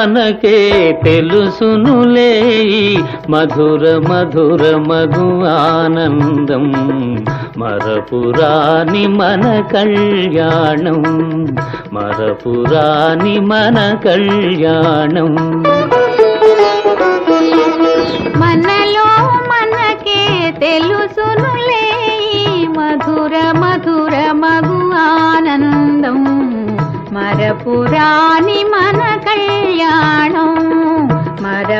మనకే తెలుసునులే మధుర మధుర మధు ఆనందం. మరపురాని మన కళ్యాణం. మరపురాని మన కళ్యాణం. మనలో మనకే తెలుసునులే మధుర మధుర మగు ఆనందం. మరపురా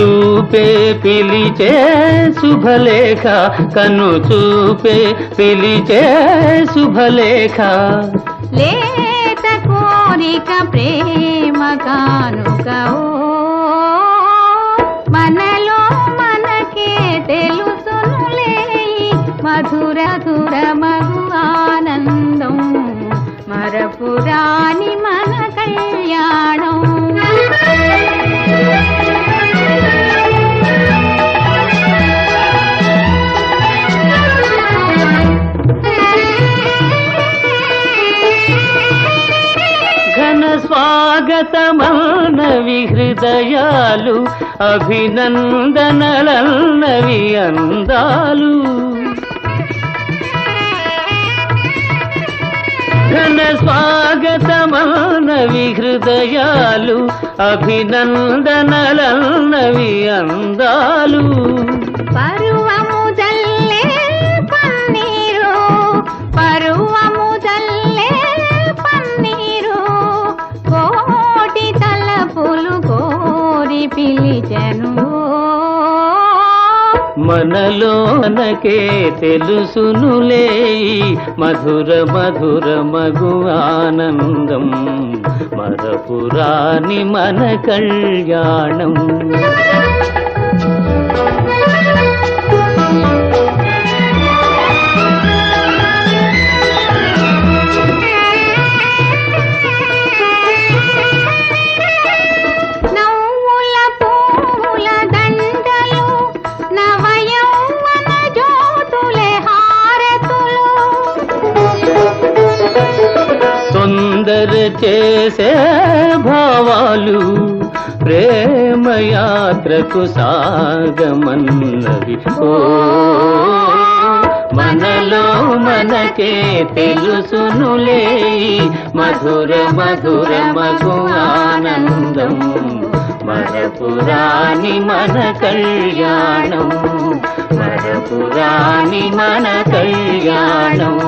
చూపే పిలిచే శుభలేఖ కను చూపే పిలిచే శుభలేఖ. లేత కోరిక ప్రేమ కానుక మనలో మనకే తెలుసునులే మధుర ధుర మగు ఆనందం. మరపురాని మన కళ్యాణం. స్వాగతమన్న విహృదయాలు అభినందనలన్నవి అందాలు. ఘన స్వాగతమన్నవి విహృదయాలు అభినందనలన్నవి అందాలు. మనలోనకే తెలుసునులే. మధుర మధుర మగు ఆనందం. మరపురాని మన కళ్యాణం. తొందర చేసే భావాలు ప్రేమయాత్రకు సాగమన్నవి. ఓ మనలో మనకే తెలుసునులే మధుర మధుర మగు ఆనందం. మరపురాణి మన కళ్యాణం మరపురాణి మన కళ్యాణం.